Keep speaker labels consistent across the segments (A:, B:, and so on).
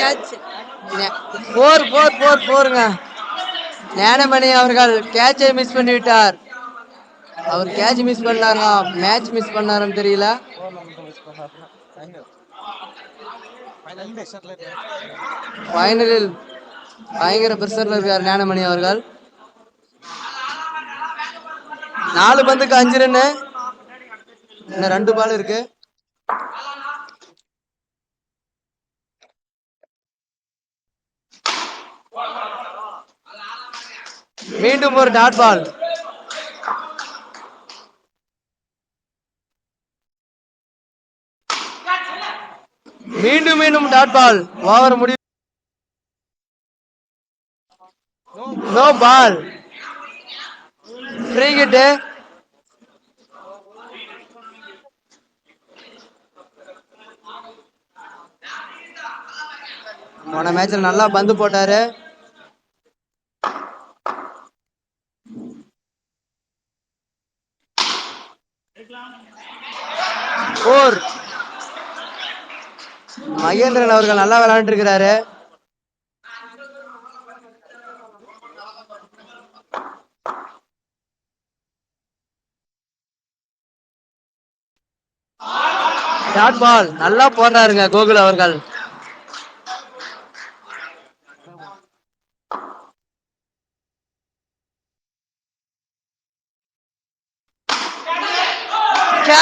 A: Catch
B: போர் போர் போர் போருங்க. ஞானமணி அவர்கள் கேட்சை miss பண்ணிவிட்டார். அவர் கேட்ச் மிஸ் பண்ணாரா? மேட்ச் மிஸ் பண்ணாருன்னு தெரியல. ஃபைனலில் பயங்கர பிரஷர்ல இருக்கார் ஞானமணி அவர்கள். நாலு பந்துக்கு அஞ்சு ரன்னு இன்னும் ரெண்டு பால் இருக்கு. மீண்டும் ஒரு டாட் பால். மீண்டும் மீண்டும் டாட் பால். ஓவர் முடி நோ பால். ஃப்ரீ கிட்டு போன மேட்ச்ல நல்லா பந்து போட்டாரு. போர். மகேந்திரன் அவர்கள் நல்லா விளையாண்டு இருக்கிறாரு ஷார்ட் பால் நல்லா போடுறாருங்க கோகுல் அவர்கள்.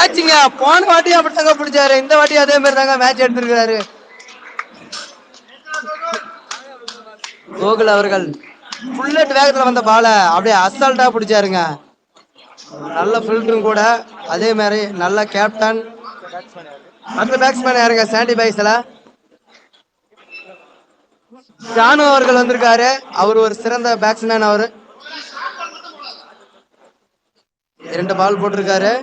B: மேட்சிங்க போன வாட்டி அப்படித்தாங்க பிடிச்சாரு. இந்த வாட்டி அதே மாதிரி தாங்க மேட்ச் எடுத்திருக்கிறாரு. கோகுல் அவர்கள் புல்லட் வேகத்துல வந்த பால அப்படியே அசால்ட்டா பிடிச்சாருங்க. நல்ல ஃபில்டரும் கூட. அதே மாதிரி நல்ல கேப்டன் அடுத்த பேட்ஸ்மேன் யாருங்க? சாண்டி பாய்ஸ்ல ஜானு அவர்கள் வந்திருக்காரு. அவர் ஒரு சிறந்த பேட்ஸ்மேன் அவரு. இரண்டு பால் போட்டிருக்காரு.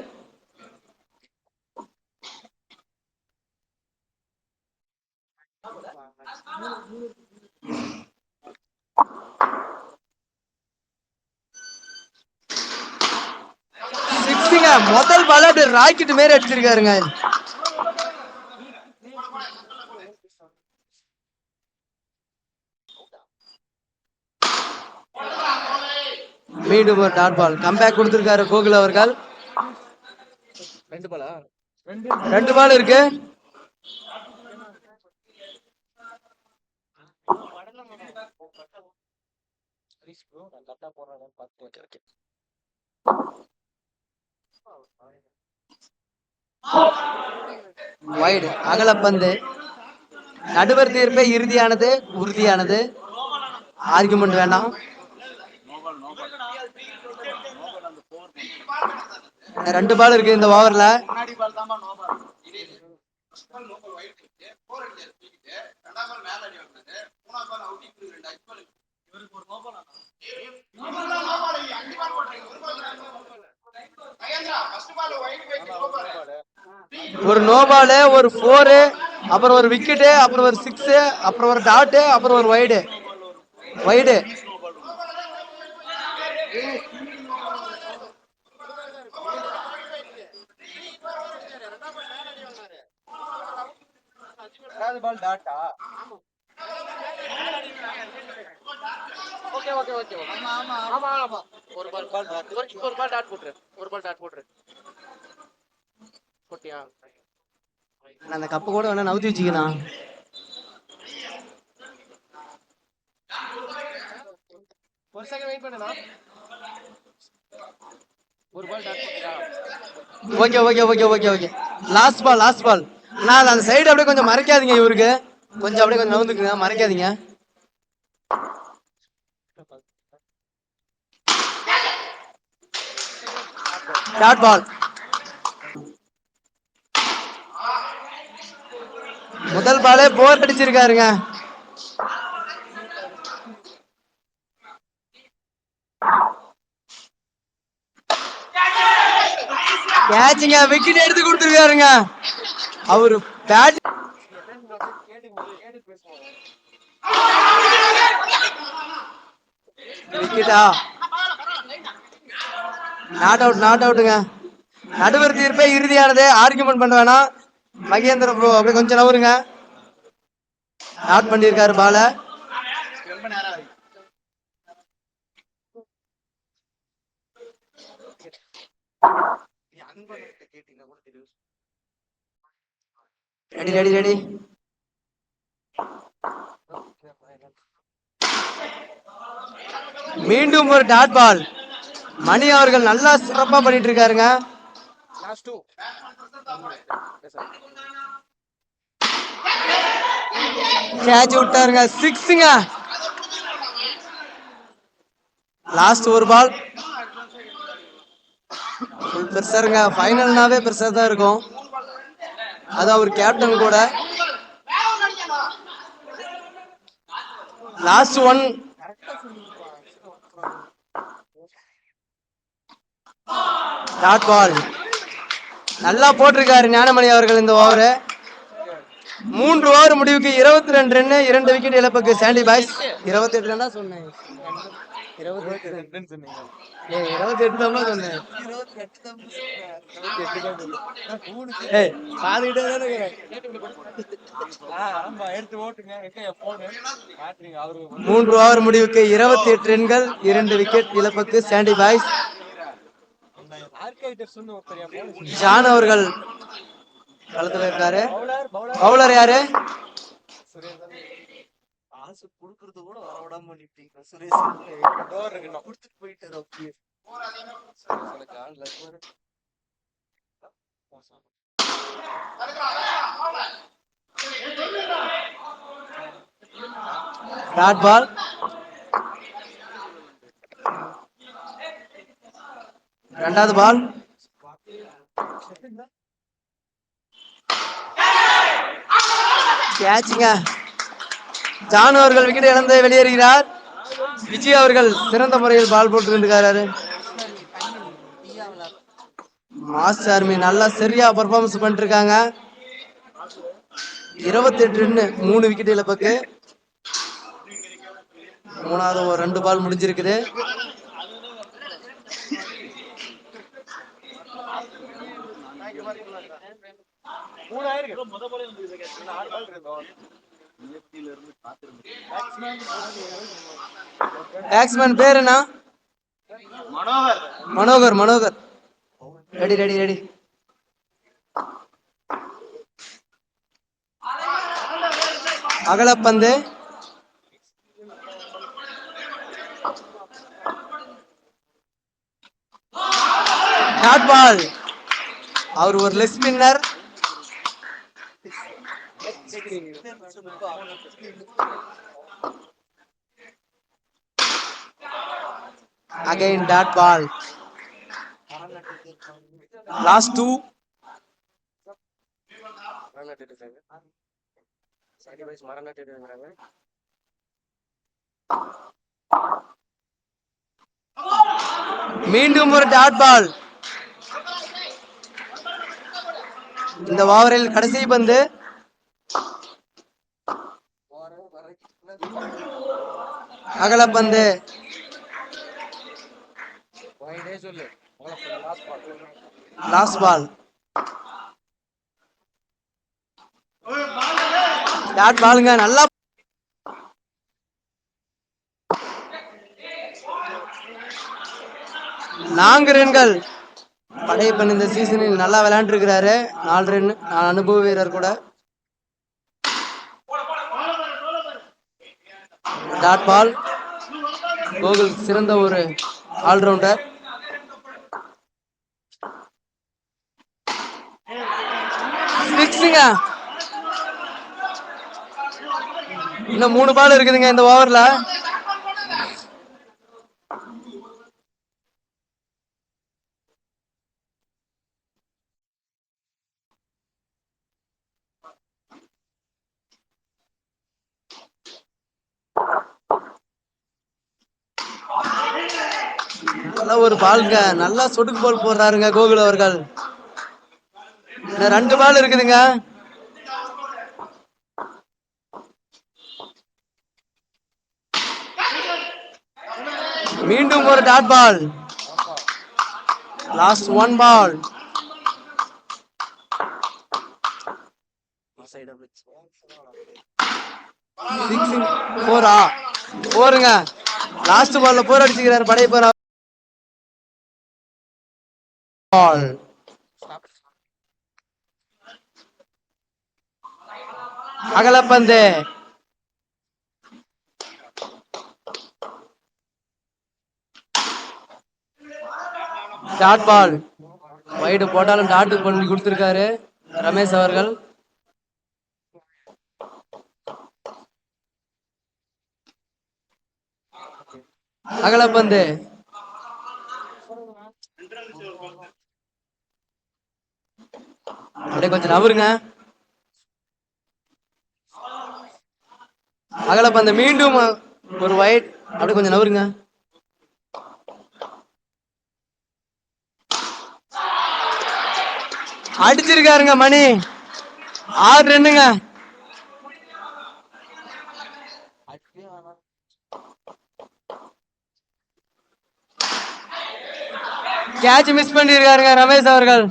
B: சிக்ஸுங்க முதல் பால் அப்படியே ராக்கெட் மாரி அடிச்சிருக்காருங்க. மீண்டும் ஒரு டாட் பால் கம்பேக் கொடுத்திருக்காரு கோகுல் அவர்கள்.
C: ரெண்டு பாலா
B: ரெண்டு பால் இருக்கு
C: ஹரிஷ் ப்ரோ நான் கரெக்டா போடுறேன்னு பார்த்து ஓகே ஓகே
B: வைடு அகலப்பந்து நடுவர் தீர்ப்பே இறுதியானது உறுதியானது. ஆர்குமெண்ட் வேண்டாம். ரெண்டு பால் இருக்கு இந்த ஓவர்ல ஒரு நோ பால் ஒரு ஃபோரு அப்புறம் ஒரு விக்கெட்டு அப்புறம் ஒரு சிக்ஸ் அப்புறம் ஒரு டாட்டு அப்புறம் ஒரு வைடு வைடு
C: பால் டாட்டா ஓகே ஓகே ஓகே. ஆமா ஆமா ஆமா ஆமா. ஒரு பால் பால் டாட் ஒரு ஒரு பால் டாட் போட்டுரு. ஒரு பால் டாட் போட்டுரு. போட்டியா?
B: நான் அந்த கப்பு கூட வேணா நவுத்தி வச்சுக்கணும்
C: ஒரு செகண்ட் வெயிட் பண்ணுண்ணா ஒரு பால் டாட் போட்டியா
B: okay okay okay okay okay. Last ball last ball நான் அந்த சைடு அப்படியே கொஞ்சம் மறைக்காதீங்க இவருக்கு. கொஞ்சம் அப்படியே கொஞ்சம் நவுந்துக்குங்க மறைக்காதீங்க. டாட் பால் முதல் பாலே போர் அடிச்சிருக்காருங்க. கேட்சுங்க விக்கெட் எடுத்து கொடுத்துருக்காருங்க. அவரு பேட் விக்கெட்டா நாட் அவுட் நாட் அவுட்டுங்க நடுவர் தீர்ப்பே இறுதியானது. ஆர்குமெண்ட் பண்ண வேணாம். மகேந்திர ப்ரோ அப்படியே கொஞ்சம் நவருங்க. நாட் பண்ணியிருக்காரு பால. ரெடி ரெடி ரெடி மீண்டும் ஒரு டாட் பால் மணி அவர்கள் நல்லா சிறப்பா பண்ணிட்டு இருக்காருங்க. கேட்ச் விட்டாருங்க. சிக்ஸுங்க லாஸ்ட் ஒரு பால் பெருசாருங்க ஃபைனல்னாவே பெருசா தான் இருக்கும். அது அவர் கேப்டன் கூட. லாஸ்ட் ஒன் டாட் பால் நல்லா போட்டிருக்காரு ஞானமணி அவர்கள் இந்த ஓவரு மூன்று ஓவர் முடிவுக்கு இருபத்தி ரெண்டு ரன்னு இரண்டு விக்கெட் இழப்புக்கு சாண்டி பாய்ஸ் இருபத்தி எட்டு ரன்னா சொன்னேன். இருபத்தி எட்டு
C: சொன்னீங்க
B: இருபத்தி எட்டு தான் சொன்னேன். ஏய் பாத்துக்கிட்டே தானே
C: எடுத்து ஓட்டுங்க
B: மூன்று ஓவர் முடிவுக்கு இருபத்தி எட்டு ரன்கள் இரண்டு விக்கெட் இழப்புக்கு சாண்டி பாய்ஸ் ஜான் அவர்கள் களத்துல இருக்காரு.
C: பவுலர்
B: யாரு.
C: காசு குடுக்கறது கூட விடாம பண்ணிட்டீங்க சுரேஷ் டோர் இருக்கு கொடுத்துட்டு போயிட்டாரு அப்படியே.
B: டாட் பால் ரெண்டாவது பால். கேட்சுங்க. ஜான் அவர்கள் விக்கெட் இழந்து வெளியேறுகிறார். விஜய் அவர்கள் சிறந்த முறையில் பால் போட்டு இருக்காரு மாஸ்டர் ஆர்மி நல்லா சரியா பர்ஃபார்மன்ஸ் பண்ணிட்டு இருக்காங்க இருபத்தி எட்டு மூணு விக்கெட் இழப்புக்கு. மூணாவது ஒரு ரெண்டு பால் முடிஞ்சிருக்குது
C: மூணாயிரம் முத போல நாலு பால் இருந்தோம்
B: பேட்ஸ்மேன் பேர் என்ன?
C: Manohar.
B: Manohar Manohar. Ready ready ready அகலப்பந்து. Ball அவர் ஒரு less spinner again dot ball last two
C: மரம் நட்டுட்டு இருக்காங்க again வயசு பால் நட்டுட்டு இருக்கிறாங்க
B: மீண்டும் ஒரு டாட் பால் இந்த ஓவரில் கடைசி பந்து. அகலப்பந்து.
C: Last ball
B: last ball dot பாலுங்க நல்லா நான்கு ரன்கள். படையப்பன் இந்த சீசனில் நல்லா விளையாண்டுருக்கிறாரு. நாலு ரன் அனுபவ வீரர் கூட. டாட் பால் கோகுல் சிறந்த ஒரு ஆல்ரவுண்டர். சிக்ஸுங்க இன்னும் மூணு பால் இருக்குதுங்க இந்த ஓவர்ல நல்ல ஒரு பால்ங்க. நல்லா சொடுக்கு பால் போடுறாருங்க கோகுல் அவர்கள். ரெண்டு பால் இருக்குதுங்க. மீண்டும் ஒரு dot ball. Last one ball Bora போருங்க. லாஸ்ட் பால்ல போர் அடிச்சுக்கிறாரு படைய போரா பால் அகலப்பந்து. டாட் பால் வைடு போட்டாலும் டாட்டு பண்ணி கொடுத்துருக்காரு. ரமேஷ் அவர்கள். அகலப்பந்து. அப்படியே கொஞ்சம் நவருங்க. அகலப்பந்து மீண்டும் ஒரு வைட் அப்படியே கொஞ்சம் நவருங்க. அடிச்சிருக்காருங்க மணி. ஆறு
C: ரெண்டுங்க
B: கேட்ச் மிஸ் பண்ணிருக்காருங்க ரமேஷ் அவர்கள்.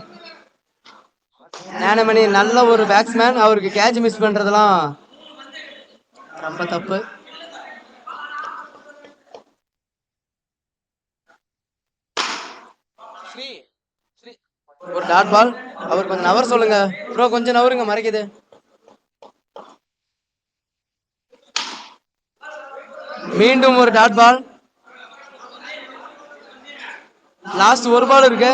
B: ஞானமணி நல்ல ஒரு பேட்ஸ்மேன் அவருக்கு கேட்ச் மிஸ் பண்றதெல்லாம் ரொம்ப தப்பு. ஒரு டாட் பால் அவர் கொஞ்சம் நவர் சொல்லுங்க. ப்ரோ கொஞ்சம் நவருங்க மறைக்குது. மீண்டும் ஒரு டாட் பால் லாஸ்ட் ஒரு பால் இருக்கு.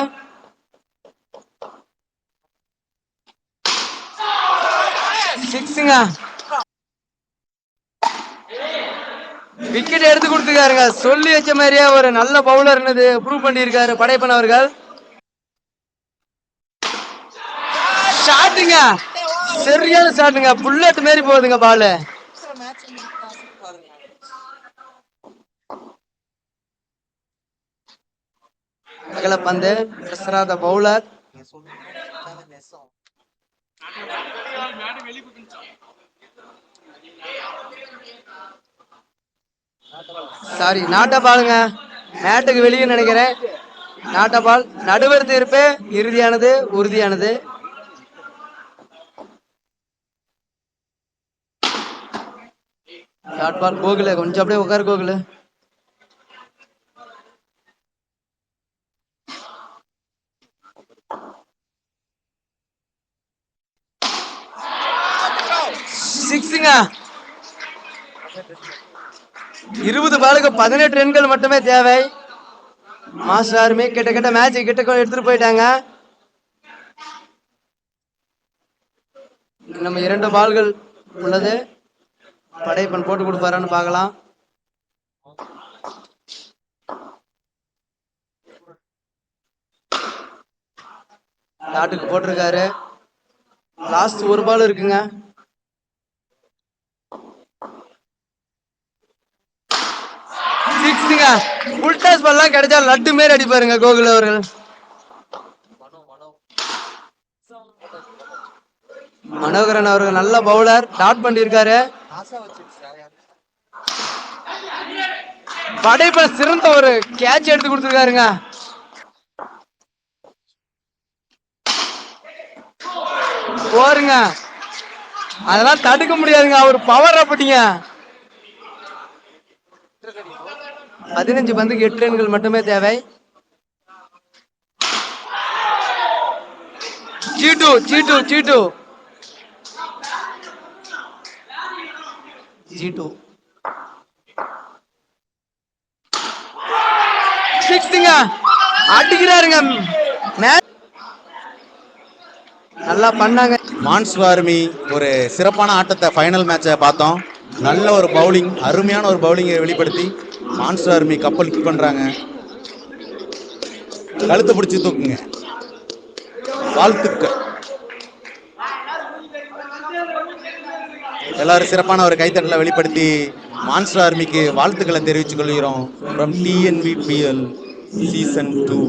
B: சிக்ஸுங்க விக்கெட் எடுத்து கொடுத்துருக்காருங்க. சொல்லி வச்ச மாதிரியே ஒரு நல்ல பவுலர் ப்ரூவ் பண்ணியிருக்காரு படைப்பன் அவர்கள். ஷாட்டுங்க சரியான ஷாட்டுங்க புல்லட் மாரி போகுதுங்க பாலு பந்து பிரசராத பவுலர் சாரி நாட்ட மேட்டுக்கு வெளியே நினைக்கிறேன். நாட்ட பால் நடுவர் தீர்ப்பு இறுதியானது உறுதியானது. ஷார்ட் பால் கோகுல கொஞ்சம் அப்படியே உட்காரு கோகுல. சிக்ஸுங்க. இருபது பாலுக்கு பதினெட்டு ரன்கள் மட்டுமே தேவை. மாஸ்டர் கிட்ட கிட்ட மேட்ச் கிட்ட எடுத்துட்டு போயிட்டாங்க. நம்ம இரண்டு பால்கள் உள்ளது. படைப்பன் போட்டு கொடுப்பாரான்னு பார்க்கலாம். டாட்டுக்கு போட்டிருக்காரு. லாஸ்ட் ஒரு பால் இருக்குங்க. பாருங்க உல்டாஸ் பல்லாம் கிடைச்சா லட்டு மாரி அடிப்பாருங்க கோகுல் அவர்கள். மனோகரன் அவர்கள் நல்ல பவுலர் டாட் பண்ணிருக்காரு.
C: ஆசா
B: படைப்ப சிறந்த ஒரு கேட்ச் எடுத்து கொடுத்துருக்காருங்க. போருங்க. அதெல்லாம் தடுக்க முடியாதுங்க அவர் பவர் அப்படிங்க பதினஞ்சு பந்துக்கு எட்டு ரன்கள் மட்டுமே தேவை. சீட்டு சீட்டு சீட்டு. சீட்டு. சிக்ஸ்துங்க அடிக்கிறாருங்க. நல்லா பண்ணாங்க.
A: மான்ஸ்வார்மி ஆர்மி ஒரு சிறப்பான ஆட்டத்தை ஃபைனல் மேட்சை பார்த்தோம். நல்ல ஒரு பவுலிங் அருமையான ஒரு பவுலிங்கை வெளிப்படுத்தி. மான்ஸ்டர் ஆர்மி கப்பல் கிக் பண்ணுறாங்க கழுத்தை பிடிச்சி தூக்குங்க. வாழ்த்துக்கள். எல்லாரும் சிறப்பான ஒரு கைத்தட்டலை வெளிப்படுத்தி மான்ஸ்டர் ஆர்மிக்கு வாழ்த்துக்களை தெரிவித்துக் கொள்கிறோம். From டிஎன்பிபிஎல் season two